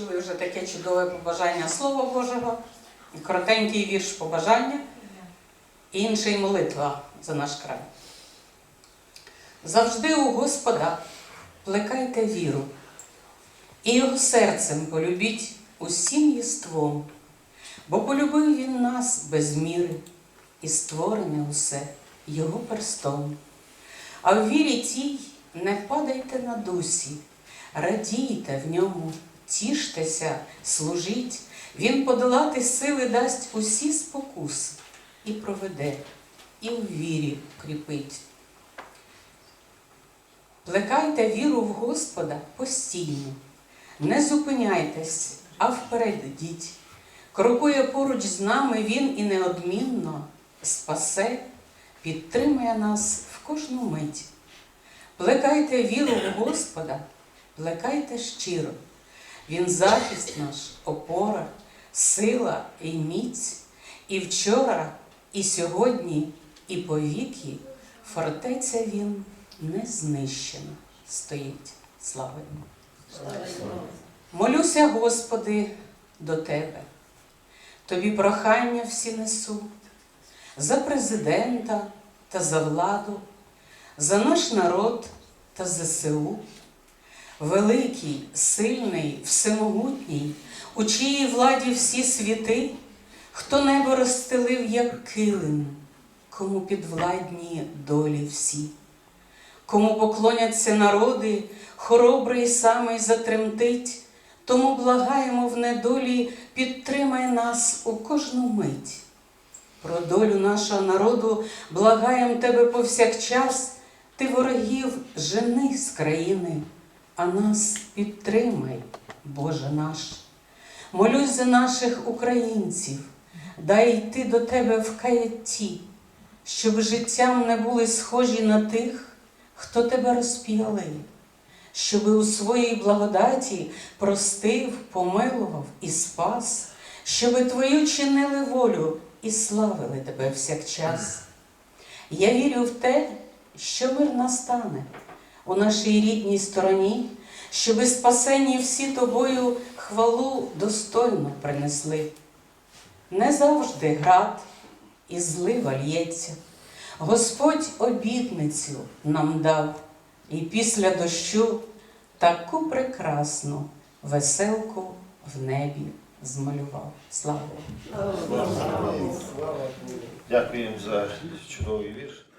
чули вже таке чудове побажання Слова Божого, і коротенький вірш побажання, і інший молитва за наш край. Завжди у Господа плекайте віру, і його серцем полюбіть усім єством, бо полюбив він нас без міри, і створене усе його перстом. А в вірі тій не падайте на дусі, радійте в ньому, тіштеся, служіть, він подолати сили дасть усі спокуси і проведе, і в вірі кріпить. Плекайте віру в Господа постійно, не зупиняйтесь, а вперед йдіть. Крокує поруч з нами Він і неодмінно спасе, підтримує нас в кожну мить. Плекайте віру в Господа, плекайте щиро. Він захист наш, опора, сила і міць, і вчора, і сьогодні, і повіки фортеця він не знищена стоїть. Слава йому! Молюся, Господи, до Тебе. Тобі прохання всі несу за президента та за владу, за наш народ та ЗСУ. Великий, сильний, всемогутній, у чиїй владі всі світи, хто небо розстелив, як килим, кому підвладні долі всі, кому поклоняться народи, хоробрий самий затремтить, тому благаємо в недолі, підтримай нас у кожну мить. Про долю нашого народу благаєм тебе повсякчас, ти ворогів жени з країни, а нас підтримай, Боже наш. Молюсь за наших українців, дай йти до тебе в каятті, щоб життям не були схожі на тих, хто тебе розп'яли, щоб у своїй благодаті простив, помилував і спас, щоб твою чинили волю і славили тебе всякчас. Я вірю в те, що мир настане у нашій рідній стороні, щоби спасені всі тобою хвалу достойно принесли. Не завжди град і злива лється. Господь обітницю нам дав, і після дощу таку прекрасну веселку в небі змалював. Слава! Дякуємо за чудовий вірш.